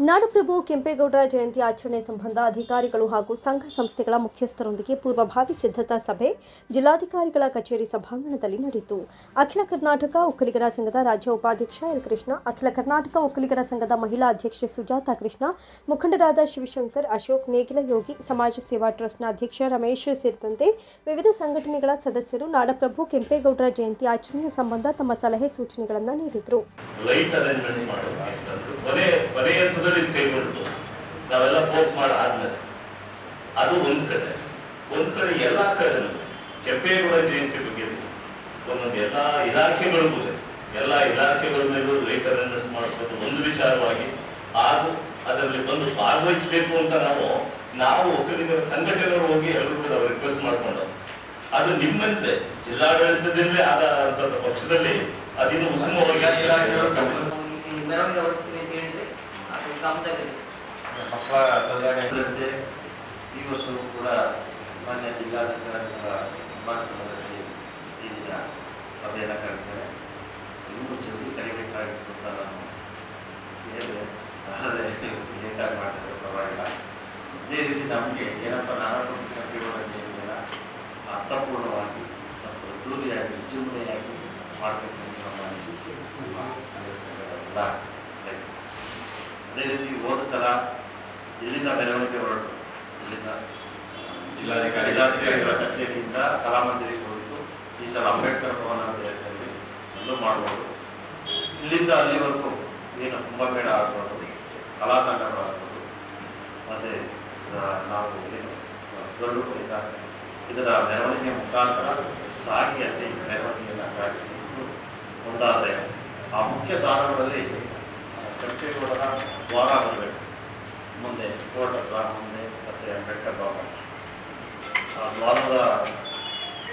ನಾಡಪ್ರಭು ಕೆಂಪೇಗೌಡರ ಜಯಂತಿ ಆಚರಣೆ ಸಂಬಂಧ ಅಧಿಕಾರಿಗಳು ಹಾಗೂ ಸಂಘ ಸಂಸ್ಥೆಗಳ ಮುಖ್ಯಸ್ಥರೊಂದಿಗೆ ಪೂರ್ವಭಾವಿ ಸಿದ್ಧತಾ ಸಭೆ ಜಿಲ್ಲಾಧಿಕಾರಿಗಳ ಕಚೇರಿ ಸಭಾಂಗಣದಲ್ಲಿ ನಡೆಯಿತು. ಅಖಿಲ ಕರ್ನಾಟಕ ಒಕ್ಕಲಿಗರ ಸಂಘದ ರಾಜ್ಯ ಉಪಾಧ್ಯಕ್ಷ ಎಲ್ ಕೃಷ್ಣ, ಅಖಿಲ ಕರ್ನಾಟಕ ಒಕ್ಕಲಿಗರ ಸಂಘದ ಮಹಿಳಾ ಅಧ್ಯಕ್ಷೆ ಸುಜಾತಾ ಕೃಷ್ಣ, ಮುಖಂಡರಾದ ಶಿವಶಂಕರ್, ಅಶೋಕ್ ನೇಗಿಲ ಯೋಗಿ, ಸಮಾಜ ಸೇವಾ ಟ್ರಸ್ಟ್ನ ಅಧ್ಯಕ್ಷ ರಮೇಶ್ ಸೇರಿದಂತೆ ವಿವಿಧ ಸಂಘಟನೆಗಳ ಸದಸ್ಯರು ನಾಡಪ್ರಭು ಕೆಂಪೇಗೌಡರ ಜಯಂತಿ ಆಚರಣೆಯ ಸಂಬಂಧ ತಮ್ಮ ಸಲಹೆ ಸೂಚನೆಗಳನ್ನು ನೀಡಿದರು. ಕೈ ಹಂತದಲ್ಲಿ ನಾವೆಲ್ಲ ಫೋರ್ಸ್ ಮಾಡಿ ಆದ್ಮೇಲೆ. ಅದು ಒಂದ್ ಕಡೆ. ಒಂದ್ ಕಡೆ ಎಲ್ಲಾ ಕಡೆ ಕೆಂಪೇಗೌಡ ಜಯಂತಿ ಬಗ್ಗೆ ಒಂದೊಂದು ಎಲ್ಲಾ ಇಲಾಖೆಗಳಿಗೂ ಎಲ್ಲಾ ಇಲಾಖೆಗಳ ಮೇಲೂ ಅರೇಂಜ್ಮೆಂಟ್ ಮಾಡೋದು ಒಂದು ವಿಚಾರವಾಗಿ ಹಾಗೂ ಅದರಲ್ಲಿ ಬಂದು ಭಾಗವಹಿಸಬೇಕು ಅಂತ ನಾವು ನಾವು ಒಕ್ಕಲಿಗರ ಸಂಘಟನೆಗಳು ಹೋಗಿ ಎಲ್ಲರೂ ಕೂಡ ರಿಕ್ವೆಸ್ಟ್ ಮಾಡ್ಕೊಂಡು ಅದು ನಿಮ್ಮಂತೆ ಜಿಲ್ಲಾಡಳಿತದಲ್ಲೇ ಆದ ಪಕ್ಷದಲ್ಲಿ ಅದಿನ್ನು ಉತ್ತಮವಾಗಿ ಮೆರವಣಿಗೆ ಗಮನದಲ್ಲಿ ಮಕ್ಕಳ ಕಲ್ಯಾಣದಂತೆ ಈ ವರ್ಷವೂ ಕೂಡ ಮಾನ್ಯ ಜಿಲ್ಲಾಧಿಕಾರಿಗಳ ನಿರ್ಮಾಣದಲ್ಲಿ ಈ ದಿನ ಸಭೆಯನ್ನು ಕರೆದಿದ್ದಾರೆ. ಇನ್ನೂ ಜಲ್ದಿ ಕರಿಬೇಕಾಗಿತ್ತು ಅಂತ ನಾನು ಹೇಳಿದೆ ಆದರೆ ಲೇಟಾಗಿ ಮಾಡ್ತಾರೆ ಪರವಾಗಿಲ್ಲ. ಇದೇ ರೀತಿ ನಮಗೆ ಏನಪ್ಪ ನಾಲ್ಕು ಸಂಖ್ಯೆಗಳ ಜಯಂತಿಯನ್ನು ಅರ್ಥಪೂರ್ಣವಾಗಿ ಮತ್ತು ಅದ್ದೂರಿಯಾಗಿ ವಿಜೃಂಭಣೆಯಾಗಿ ಮಾಡಬೇಕು ಅಂತ ನಮ್ಮ ಅನಿಸಿಕೆ. ಸಂಘದ ರೈತರು. ಅದೇ ರೀತಿ ಹೋದ ಸಲ ಇಲ್ಲಿಂದ ಬೆಳವಣಿಗೆ ಹೊರಟು. ಇಲ್ಲಿಂದ ಜಿಲ್ಲಾಧಿಕಾರಿ, ಜಿಲ್ಲಾಧಿಕಾರಿಗಳ ಕಚೇರಿಯಿಂದ ಕಲಾಮಂದಿರಿಗೆ ಹೋಯಿತು ಈ ಸಲ ಅಂಬೇಡ್ಕರ್ ಭವನ ದೇಹದಲ್ಲಿ ಅಲ್ಲೂ ಮಾಡಬಹುದು ಇಲ್ಲಿಂದ ಅಲ್ಲಿವರೆಗೂ ಏನು ಕುಂಭಮೇಳ ಆಗ್ಬೋದು, ಕಲಾ ತಂಡಗಳು ಆಗ್ಬೋದು, ಮತ್ತೆ ನಾವು ಏನು ದೊಡ್ಡ ಇದರ ಮೆರವಣಿಗೆ ಮುಖಾಂತರ ಸಾಗಿ ಅಲ್ಲಿ ಮೆರವಣಿಗೆಯನ್ನು ಕಾಣಿಸಿಕೊಂಡು ಆ ಮುಖ್ಯ ಕೆಂಪೇಗೌಡರ ದ್ವಾರ ಬರಬೇಕು ಮುಂದೆ ಕೋರ್ಟ್ ಹತ್ರ ಮುಂದೆ, ಮತ್ತು ಅಂಬೇಡ್ಕರ್ ಭವನ ಆ ದ್ವಾರದ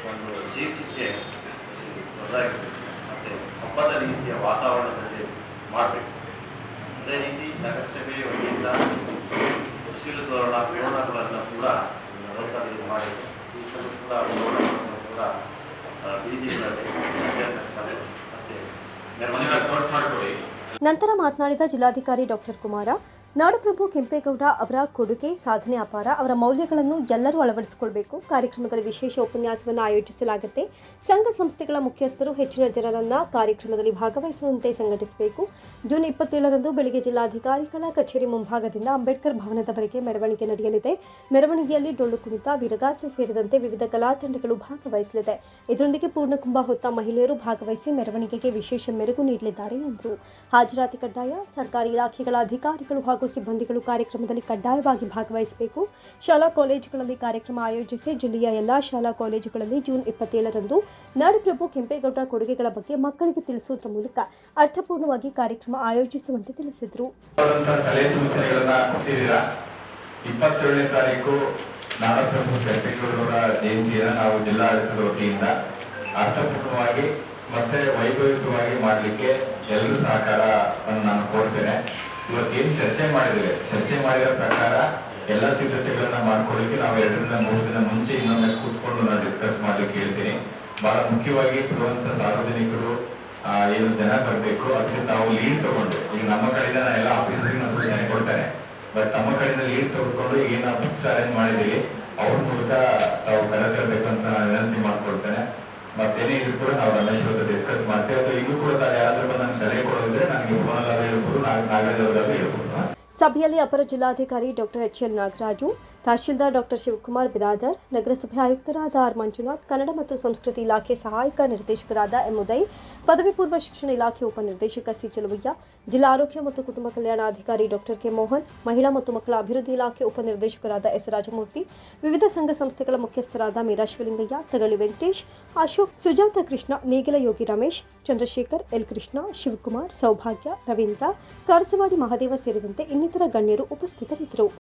ಒಂದು ಶೀರ್ಷಿಕೆ ದೊಡ್ಡದಾಗಿರಬೇಕು ಮತ್ತು ಹಬ್ಬದ ರೀತಿಯ ವಾತಾವರಣದಲ್ಲಿ ಮಾಡಬೇಕು. ಅದೇ ರೀತಿ ನಗರಸಭೆ ವತಿಯಿಂದ ಹಸಿರು ತೋರಣ ತೋರಣಗಳನ್ನು ಕೂಡ ವ್ಯವಸ್ಥೆ ಮಾಡಿದೆ ಈ ಸಲ ಕೂಡ ತೋರಣಗಳನ್ನು ಕೂಡ ಆ, ಬೀದಿಗಳಲ್ಲಿ ಸಂಖ್ಯಾ ಸರ್ಕಲ್ ಮತ್ತು ಮೆರವಣಿಗೆ ನೋಟ್ ಮಾಡಿಕೊಡಿ ನಂತರ ಮಾತನಾಡಿದ ಜಿಲ್ಲಾಧಿಕಾರಿ ಡಾಕ್ಟರ್ ಕುಮಾರ ನಾಡಪ್ರಭು ಕೆಂಪೇಗೌಡ ಅವರ ಕೊಡುಗೆ, ಸಾಧನೆ, ಅಪಾರ, ಅವರ ಮೌಲ್ಯಗಳನ್ನು ಎಲ್ಲರೂ ಅಳವಡಿಸಿಕೊಳ್ಬೇಕು. ಕಾರ್ಯಕ್ರಮದಲ್ಲಿ ವಿಶೇಷ ಉಪನ್ಯಾಸವನ್ನು ಆಯೋಜಿಸಲಾಗುತ್ತೆ. ಸಂಘ ಸಂಸ್ಥೆಗಳ ಮುಖ್ಯಸ್ಥರು ಹೆಚ್ಚಿನ ಜನರನ್ನು ಕಾರ್ಯಕ್ರಮದಲ್ಲಿ ಭಾಗವಹಿಸುವಂತೆ ಸಂಘಟಿಸಬೇಕು. ಜೂನ್ ಇಪ್ಪತ್ತೇಳರಂದು ಬೆಳಗ್ಗೆ ಜಿಲ್ಲಾಧಿಕಾರಿಗಳ ಕಚೇರಿ ಮುಂಭಾಗದಿಂದ ಅಂಬೇಡ್ಕರ್ ಭವನದವರೆಗೆ ಮೆರವಣಿಗೆ ನಡೆಯಲಿದೆ. ಮೆರವಣಿಗೆಯಲ್ಲಿ ಡೊಳ್ಳು ಕುಣಿತ, ವಿರಗಾಸೆ ಸೇರಿದಂತೆ ವಿವಿಧ ಕಲಾ ತಂಡಗಳು ಭಾಗವಹಿಸಲಿದೆ. ಇದರೊಂದಿಗೆ ಪೂರ್ಣಕುಂಭ ಹೊತ್ತ ಮಹಿಳೆಯರು ಭಾಗವಹಿಸಿ ಮೆರವಣಿಗೆಗೆ ವಿಶೇಷ ಮೆರುಗು ನೀಡಲಿದ್ದಾರೆ ಎಂದರು. ಹಾಜರಾತಿ ಕಡ್ಡಾಯ, ಸರ್ಕಾರಿ ಇಲಾಖೆಗಳ ಅಧಿಕಾರಿಗಳು ಹಾಗೂ ಸಿಬ್ಬಂದಿಗಳು ಕಾರ್ಯಕ್ರಮದಲ್ಲಿ ಕಡ್ಡಾಯವಾಗಿ ಭಾಗವಹಿಸಬೇಕು. ಶಾಲಾ ಕಾಲೇಜುಗಳಲ್ಲಿ ಕಾರ್ಯಕ್ರಮ ಆಯೋಜಿಸಿ ಜಿಲ್ಲೆಯ ಎಲ್ಲಾ ಶಾಲಾ ಕಾಲೇಜುಗಳಲ್ಲಿ ಜೂನ್ ಇಪ್ಪತ್ತೇಳರಂದು ನಾಡಪ್ರಭು ಕೆಂಪೇಗೌಡರ ಕೊಡುಗೆಗಳ ಬಗ್ಗೆ ಮಕ್ಕಳಿಗೆ ತಿಳಿಸುವುದರ ಮೂಲಕ ಅರ್ಥಪೂರ್ಣವಾಗಿ ಕಾರ್ಯಕ್ರಮ ಆಯೋಜಿಸುವಂತೆ ತಿಳಿಸಿದರು. ನಾಡಪ್ರಭು ಕೆಂಪೇಗೌಡರ ಜಯಂತಿಯನ್ನು ನಾವು ಜಿಲ್ಲಾಡಳಿತದ ವತಿಯಿಂದ ಅರ್ಥಪೂರ್ಣವಾಗಿ ಮತ್ತೆ ವೈಭವಿತವಾಗಿ ಮಾಡಲಿಕ್ಕೆ ಎಲ್ಲರೂ ಸಹಕಾರವನ್ನು ನಾನು ಕೋರ್ತೇನೆ. ಇವತ್ತೇನು ಚರ್ಚೆ ಮಾಡಿದ್ರೆ? ಚರ್ಚೆ ಮಾಡಿದ ಪ್ರಕಾರ ಎಲ್ಲ ಸಿದ್ಧತೆಗಳನ್ನ ಮಾಡ್ಕೊಳ್ಳಿಕ್ಕೆ ನಾವು ಎರಡರಿಂದ ಮೂರು ದಿನ ಮುಂಚೆ ಇನ್ನೊಮ್ಮೆ ಕೂತ್ಕೊಂಡು ನಾನು ಡಿಸ್ಕಸ್ ಮಾಡ್ಲಿಕ್ಕೆ ಹೇಳ್ತೀನಿ. ಬಹಳ ಮುಖ್ಯವಾಗಿ ಬರುವಂತ ಸಾರ್ವಜನಿಕರು ಏನು ಜನ ಬರಬೇಕು, ಅದಕ್ಕೆ ತಾವು ಲೀಡ್ ತಗೊಂಡು. ಈಗ ನಮ್ಮ ಕಡೆಯಿಂದ ನಾನು ಎಲ್ಲ ಆಫೀಸರ್ಗೆ ಸೂಚನೆ ಕೊಡ್ತೇನೆ. ಬಟ್ ತಮ್ಮ ಕಡೆಯಿಂದ ಲೀಡ್ ತೆಗೆದುಕೊಂಡು ಏನು ಆಫೀಸ್ ಚಾಲೆಂಜ್ ಮಾಡಿದ್ದೀವಿ ಅವ್ರ ಮೂಲಕ ತಾವು ಕರೆತರಬೇಕು ಅಂತ ನಾನು ವಿನಂತಿ ಮಾಡ್ಕೊಳ್ತೇನೆ. ಮತ್ತೇನೇ ಇದ್ರು ಕೂಡ ನಾವು ರಮೇಶ್ ಜೊತೆ ಡಿಸ್ಕಸ್ ಮಾಡ್ತೇವೆ. ಅಥವಾ ಈಗಲೂ ಕೂಡ ತಾವು ಯಾರಾದ್ರೂ ಬಂದು ನಮ್ಗೆ ಸಲಹೆ ಕೊಡೋದಿದ್ರೆ ಸಭೆಯಲ್ಲಿ ಅಪರ ಜಿಲ್ಲಾಧಿಕಾರಿ doctor H L Nagaraju tahsildar doctor Shivakumar Biradar, ನಗರಸಭೆ ಆಯುಕ್ತರಾದ ಆರ್ ಮಂಜುನಾಥ್, ಕನ್ನಡ ಮತ್ತು ಸಂಸ್ಕೃತಿ ಇಲಾಖೆ ಸಹಾಯಕ ನಿರ್ದೇಶಕರಾದ ಎಂ ಉದಯ್, ಪದವಿ ಪೂರ್ವ ಶಿಕ್ಷಣ ಇಲಾಖೆ ಉಪನಿರ್ದೇಶಕ ಸಿ ಚಲುವಯ್ಯ, ಜಿಲ್ಲಾ ಆರೋಗ್ಯ ಮತ್ತು ಕುಟುಂಬ ಕಲ್ಯಾಣಾಧಿಕಾರಿ ಡಾಕ್ಟರ್ ಕೆ ಮೋಹನ್, ಮಹಿಳಾ ಮತ್ತು ಮಕ್ಕಳ ಅಭಿವೃದ್ಧಿ ಇಲಾಖೆ ಉಪನಿರ್ದೇಶಕರಾದ ಎಸ್ ರಾಜಮೂರ್ತಿ, ವಿವಿಧ ಸಂಘ ಸಂಸ್ಥೆಗಳ ಮುಖ್ಯಸ್ಥರಾದ ಮೀರಾ ಶಿವಲಿಂಗಯ್ಯ ತಗಳಿ ವೆಂಕಟೇಶ್, ಅಶೋಕ್, ಸುಜಾತ ಕೃಷ್ಣ, ನೇಗಿಲ ಯೋಗಿ ರಮೇಶ್, ಚಂದ್ರಶೇಖರ್, ಎಲ್ ಕೃಷ್ಣ, ಶಿವಕುಮಾರ್, ಸೌಭಾಗ್ಯ, ರವೀಂದ್ರ, ಕಾರಸವಾಡಿ ಮಹಾದೇವ ಸೇರಿದಂತೆ ಇನ್ನಿತರ ಗಣ್ಯರು ಉಪಸ್ಥಿತರಿದ್ದರು.